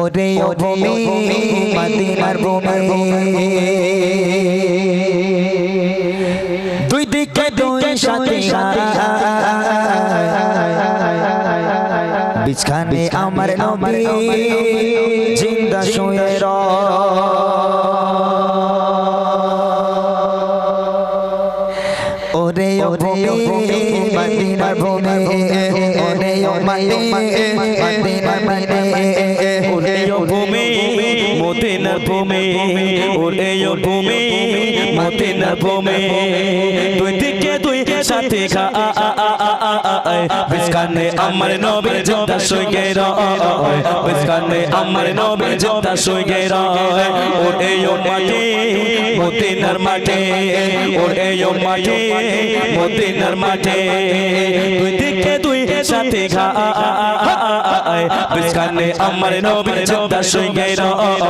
ওরে ও ভূমি মদিনার ভূমি। দুই দিকে দুই সাথে বিছখানে আমার নবী জিন্দা শুয়ে র ওরে ও ভূমি মদিনার ভূমি। ওরে ও মদিনার মদিনার ভূমি, ওরে ভূমি, মদিনার ভূমি। দুই দিকে দুই সাথে খা, আ আ আ বিস্কানে আমার নবী জিন্দা শুয়ে রয়। বিস্কানে আমার নবী জিন্দা শুয়ে রয়। ওরে মাটি, মদিনার মাটি। ওরে মাটি, মদিনার মাটি। দুই দিকে দুই সাথে গায় বিস্কানে আমার নবীর চিন্তা সঙ্গে রয়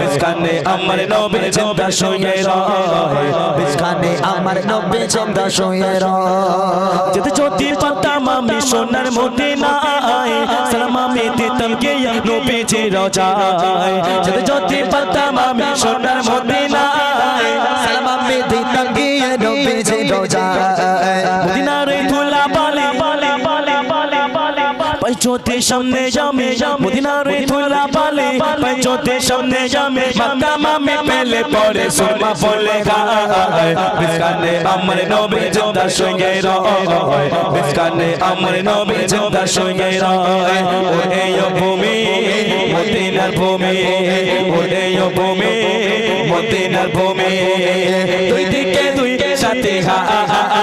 বিস্কানে আমার নবীর চিন্তা সঙ্গে রয় বিস্কানে আমার নবীর চিন্তা সঙ্গে রয় যেতে যদি পাতাম আমি সোনার মদিনায় সালাম আমি দিতাম কে নবীজি রজায় যেতে যদি পাতাম আমি সোনার মদিনায় সালাম আমি দিতাম কে নবীজি রজায় চোতে সামনে জামে, মদিনারে ধুলা পালে পাই চোতে সামনে জামে মক্কা মামে পেলে পরে সোমা বলে গায় বিস্কানে আমার নবী জোদা সঙ্গে রয় বিস্কানে আমার নবী জোদা সঙ্গে রয়। ও এই ভূমি, মদিনার ভূমি ও এই ভূমি, মদিনার ভূমি। দুই দিকে দুই সাথে হা হা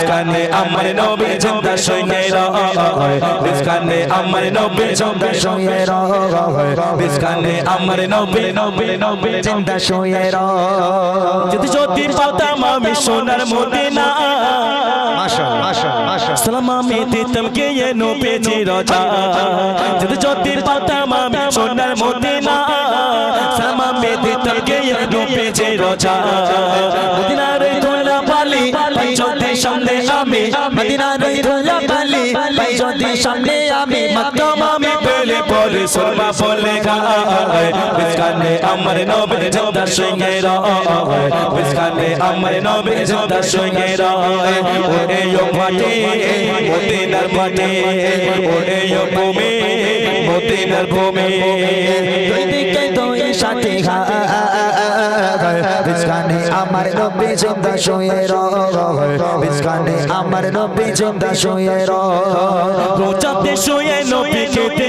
বিস্কানে আমার নবী জিন্দা শুয়ে রয় বিস্কানে আমার নবী জিন্দা শুয়ে রয় বিস্কানে আমার নবী নবী নবী জিন্দা শুয়ে র যদি যদি পাতাম আমি সোনার মদিনা। সালাম আমি দিতাম কে এ নবীজি রজা। যদি যদি পাতাম আমি সোনার মদিনা। সালাম আমি দিতাম কে এ নবীজি রজা। মদিনার ধুলা আমি মদিনার ওই ধুলা বালি পাই যদি সামনে আমি মাতাম আমি পেলে পরে সুরমা বলে গায় বিস্কানে আমার নবী জিন্দা শুয়ে রয় বিস্কানে আমার নবী জিন্দা শুয়ে রয় ওরে মাটি মদিনার মাটি ওরে ভূমি মদিনার ভূমি দুই দিকে দুই সাথে বিছখানে আমার নবী জিন্দা শুয়ে র বিছখানে আমার নবী জিন্দা শুয়ে রোজাতে শুয়ে নবী খেতে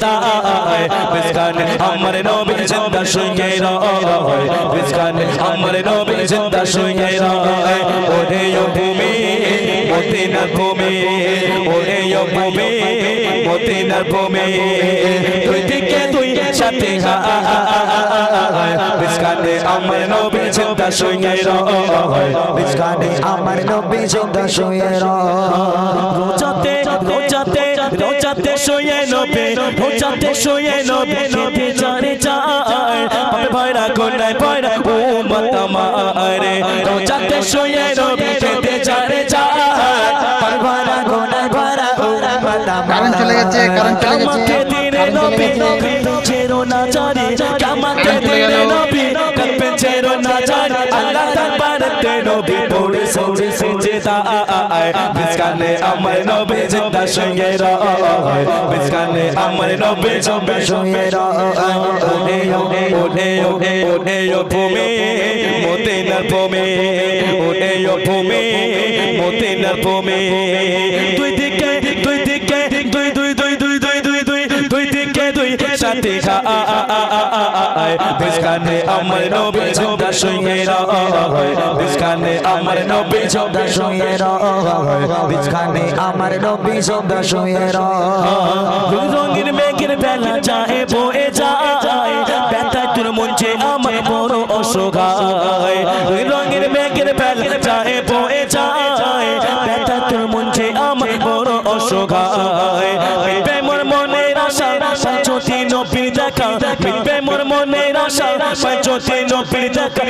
পরে সিজদায় আমার নবী জিন্দা শুয়ে রয়। বিস্কানে আমার নবী জিন্দা শুয়ে রয়। ওরে ভূমি, মদিনার ভূমি, ওরে ভূমি, মদিনার ভূমি। দুই দিকে দুই সাথে বিস্কানে আমার নবী জিন্দা শুয়ে রয়। বিছখানে আমার নবী জিন্দা শুয়ে র রোজাতে রোজাতে রোজাতে শুয়ে নবে রোজাতে শুয়ে নবে, খেতে চারে যায় পাপে ভয়রা গোনায় ভয়রা ও মাতা মারে রোজাতে শুয়ে নবে, খেতে চারে বিস্কানে আমার নবী জিন্দা শুয়ে রয় বিস্কানে আমার নবী জিন্দা শুয়ে রয় ওরে ওরে ওরে ওরে ওরে ও ভূমি মদিনার ভূমি ওরে ও ভূমি মদিনার ভূমি দুই দিকে দুই দিকে দুই দুই দুই দুই দুই দুই দুই দুই দিকে দুই সাথে খায় বিস্কানে আমার নবী জিন্দা শুয়ে রয় বিস্কানে আমার নবী জিন্দা শুয়ে রয় বিছখানে আমার নবী জিন্দা শুয়ে রঙিন মেঘের বেলা যায় বয়ে যায়। ব্যথা তোর মঞ্চে আমার বড় অসহায় রঙের মেঘের বেলা যায় বয়ে আশা যদি নবীর দেখা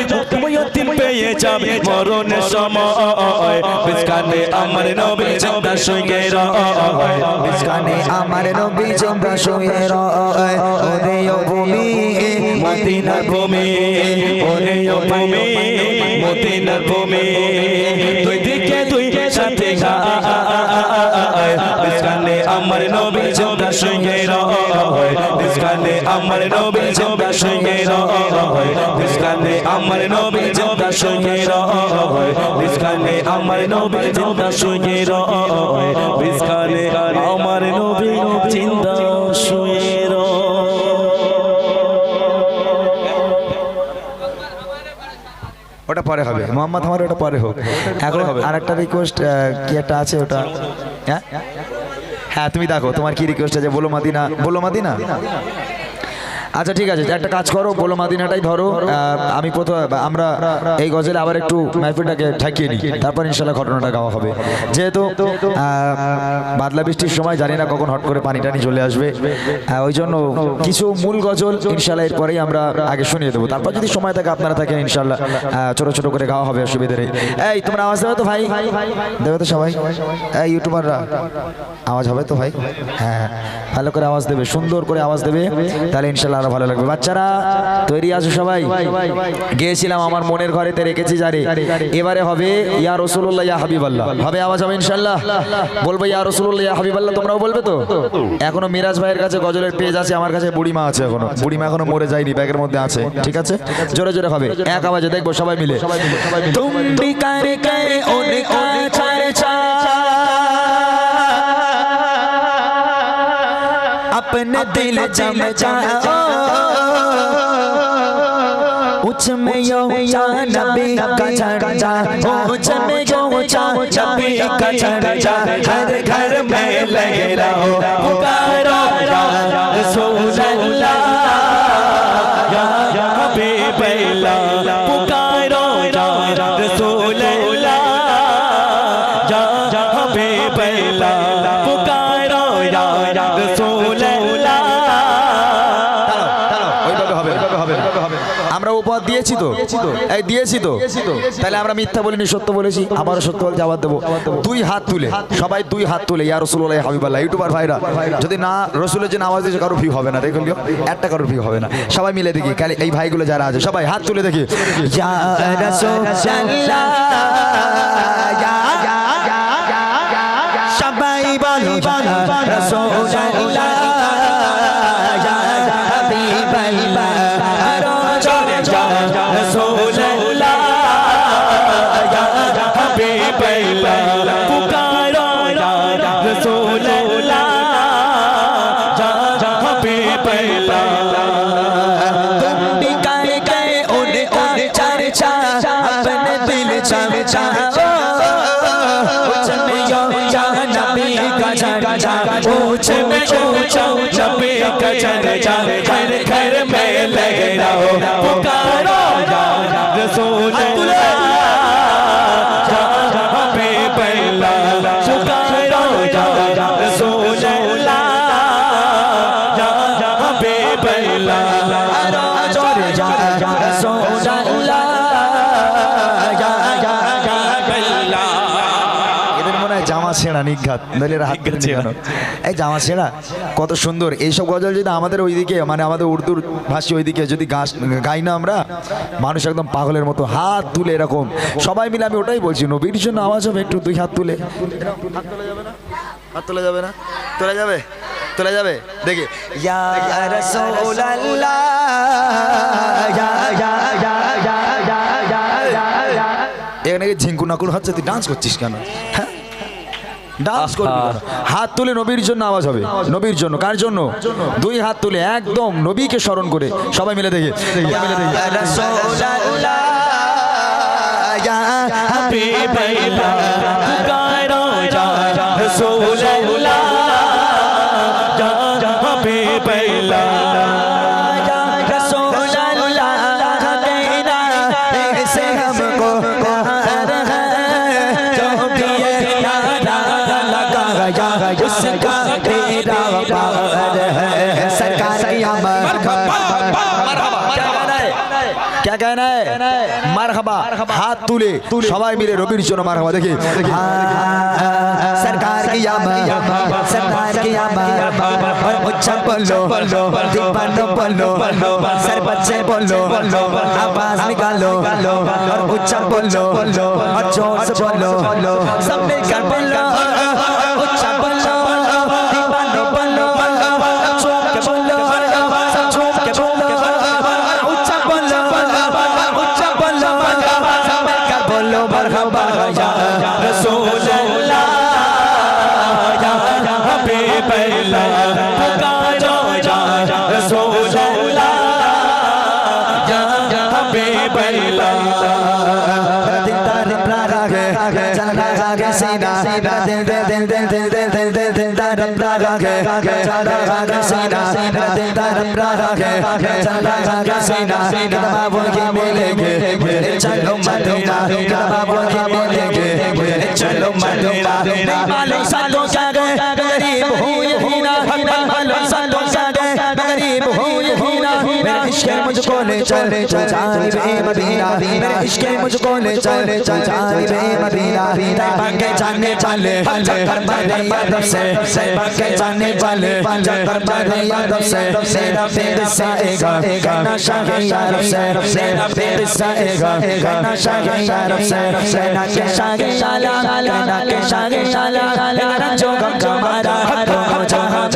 পেয়ে যাবে মরণের সময়। বিস্কানে আমার নবী জিন্দা শুয়ে রয়। বিস্কানে আমার নবী জিন্দা শুয়ে রয়। ওরে ভূমি, মদিনার ভূমি, ওরে ভূমি, মদিনার ভূমি। দুই দিকে দুই সাথে গায়। বিস্কানে আমার নবী জিন্দা শুয়ে রয়। বিস্কানে আমার নবী শুয়ে রয় বিস্কানে আমার নবী জিন্দা শুয়ে রয় বিস্কানে আমার নবী জিন্দা শুয়ে ওটা পরে হবে মোহাম্মদ আমার ওটা পরে হোক। এখন আর একটা রিকোয়েস্ট কি একটা আছে ওটা? হ্যাঁ? হ্যাঁ তুমি দেখো তোমার কি রিকোয়েস্ট আছে? বলো মাদিনা বলো মাদিনা। আচ্ছা ঠিক আছে একটা কাজ করো বলো মাদিনাটাই ধরো। আমি প্রথম আমরা এই গজলে আবার একটু মাহফিলটাকে ঠেকিয়ে নিই। তারপর ইনশাল্লাহ ঘটনাটা গাওয়া হবে। যেহেতু বাদলা বৃষ্টির সময় জানি না কখন হট করে পানি টানি চলে আসবে। ওই জন্য কিছু মূল গজল ইনশাল্লাহ এরপরেই আমরা আগে শুনিয়ে দেবো। তারপর যদি সময় থাকে আপনারা থাকেন ইনশাল্লাহ ছোট ছোট করে গাওয়া হবে অসুবিধা নেই। এই তোমরা আওয়াজ দেবে তো ভাই? দেবে তো সবাই? এই ইউটিউবাররা আওয়াজ হবে তো ভাই? হ্যাঁ ভালো করে আওয়াজ দেবে সুন্দর করে আওয়াজ দেবে। তাহলে ইনশাল্লাহ আরও ভালো লাগবে। বাচ্চারা, তৈরি আছো সবাই? গিয়েছিলাম আমার মনের ঘরে রেখেছি যারে এবারে হবে ইয়া রসুল্লাহ ইয়া হাবিবাল্লাহ। হবে আওয়াজ হবে ইনশাল্লাহ বলব ইয়া রসুল্লাহ ইয়া হাবিবাল্লাহ, তোমরাও বলবে তো? এখনও মিরাজ ভাইয়ের কাছে গজলের পেজ আছে, আমার কাছে বুড়িমা আছে এখনও। বুড়িমা এখনও মরে যায়নি, ব্যাগের মধ্যে আছে, ঠিক আছে? জোরে জোরে হবে। এক আওয়াজে দেখব সবাই মিলে। সবাই মিলে সবাই মিলে अपने दिल जम जाओ उच में यो नबी का झंडा उच में यो नबी का झंडा हर घर में लहराओ पुकारो या रसूल अल्लाह या या बेबैला पुकारो या रसूल अल्लाह या या बेबैला তো এই দিয়েছি তো তাহলে আমরা মিথ্যা বলিনি সত্য বলেছি আবার সত্য বল জবাব দেবো দুই হাত তুলে সবাই দুই হাত তুলে ইয়া রসুল্লাহ হাবিবাল্লাহ ইউটিউবার ভাইরা যদি না রসুলের জন্য আওয়াজ দিয়েছে কারও ভিউ হবে না দেখুন একটা কারও ভিউ হবে না সবাই মিলে দেখি কালে এই ভাইগুলো যারা আছে সবাই হাত তুলে দেখি যা সবাই বলো রসুল্লাহ नबी का झंडा ऊंच में ऊंचा नबी का झंडा ছেঁড়া নিঘাত। নইলে হাত তুলে ছেঁড়া। এই জামা ছেঁড়া কত সুন্দর। এইসব গজল যদি আমাদের ওইদিকে মানে আমাদের উর্দুর ভাষী ওইদিকে যদি গাছ গাই না আমরা মানুষ একদম পাগলের মতো হাত তুলে এরকম। সবাই মিলে আমি ওটাই বলছি নবীর জন্য আওয়াজ হবে একটু দুই হাত তুলে। হাত তোলা যাবে না? হাত তোলা যাবে তোলা যাবে? দেখি। ইয়া রাসূলুল্লাহ ইয়া ইয়া ইয়া ইয়া ইয়া ইয়া এখানে ঝিঙ্কু নাকুর হচ্ছে? তুই ডান্স করছিস কেন? হ্যাঁ? ডান্স করবি হাত তুলে নবীর জন্য আওয়াজ হবে। নবীর জন্য। কার জন্য? দুই হাত তুলে একদম নবীকে স্মরণ করে। সবাই মিলে দেখে। ইয়া রাসূলুল্লাহ तेरा पावर है सरकार की क्या कहना है मरहबा हाथ तुले सबाई मिले रबिर चलो मरहबा देखिए सरकार की सरकार की उच्चा बोलो दीपानो बोलो सर बच्चे बोलो आवाज निकालो और उच्चा बोलो और जोर से बोलो सब मिलकर बोलो चलो मधुमा बाबू जी बोलेंगे चलो मधुमा सालों गरीब हो इश्क मुझको ले चल चल जानिबे मदीना मेरे इश्क मुझको ले चल चल जानिबे मदीना के जाने वाले चक्कर मारे यादव से तैयबा के जाने वाले चक्कर मारे यादव से मेरा दिल साएगा कहना शाह यारब से मेरा दिल साएगा कहना शाह यारब से कहना के शाह शाला कहना के शाह शाला कहना जो गम दोनों जहाँ में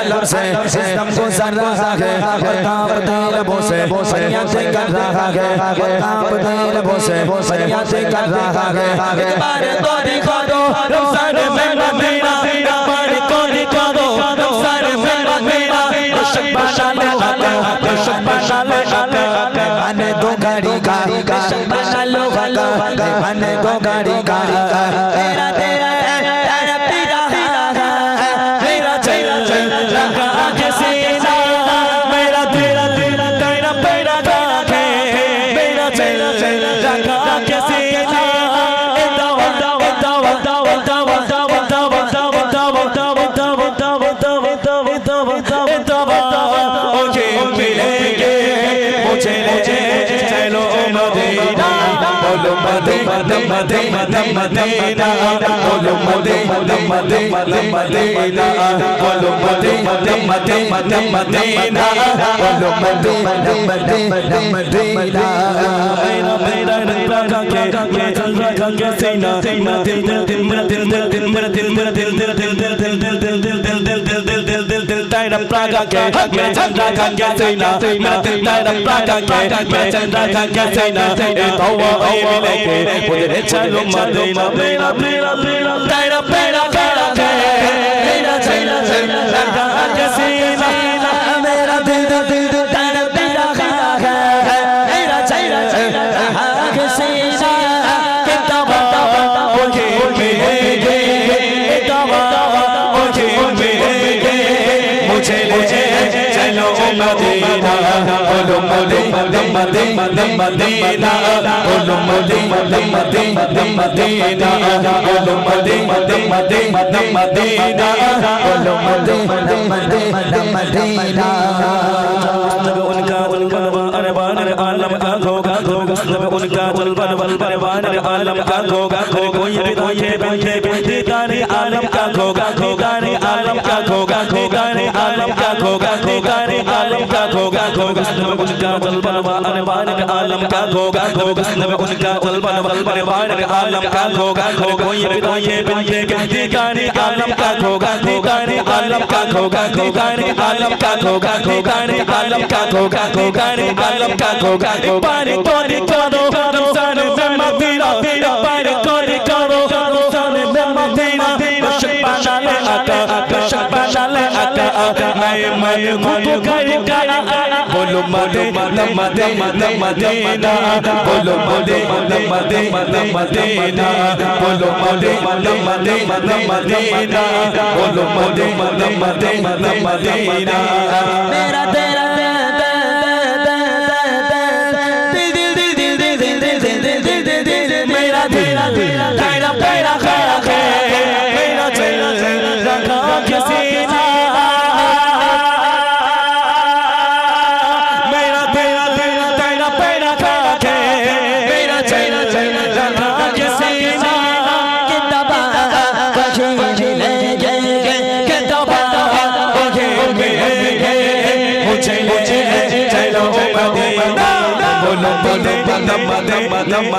आलम से सिस्टम को सर रहा है कांपते लबों से फरियादें कर रहा है कांपते लबों से फरियादें कर रहा है एक बार तो दिखा दो रमजान में मदीना बार को दिखा दो रमजान में मदीना शब्बाश ले आका शब्बाश ले आका माने दो गाड़ी गाड़ी का लो वाला माने दो गाड़ी गाड़ी का মদিনা মদিনা বলো মদিনা মদিনা মদিনা বলো মদিনা মদিনা মদিনা বলো মদিনা মদিনা মদিনা মেরা মেরা রং রাখা কে কে চল রাখা কে সেনা সেনা দিল দিল দিল মেরা দিল দিল দিল মেরা দিল মেরা দিল দিল দিল দিল দিল দিল দিল দিল দিল দিল দিল দিল দিল দিল দিল dairam praga ke me chandra kan ke seina me te dairam praga ke me chandra kan ke seina e tawa e mile ke podere চালো Medina Medina Medina Medina Medina Medina Medina Medina Medina Medina Medina বলো Medina Medina বলো Medina Medina বলো Medina Medina Medina उनका उनका urban आलम का होगा होगा उनका उनका अरबान आलम का होगा कोई होगा होगा नबी उनका जलवन अरबान आलम का होगा होगा नबी उनका जलवन अरबान आलम का होगा हो कोई भी कोई बैठे बैठे तारे आलम का होगा होगाने आलम का होगा होगाने आलम का होगा होगाने आलम का होगा होगाने आलम का होगा पारे कोरे करो रमज़ान में मदीना पारे कोरे करो मन खूब कर बोलो मदे मदे मदीना बोलो मदे मदे मदीना बोलो मदे मदे मदीना बोलो मदे मदे मदीना मेरा तेरा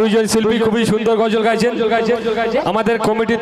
দুইজন শিল্পী খুবই সুন্দর গজল গাইছেন। আমাদের কমিটির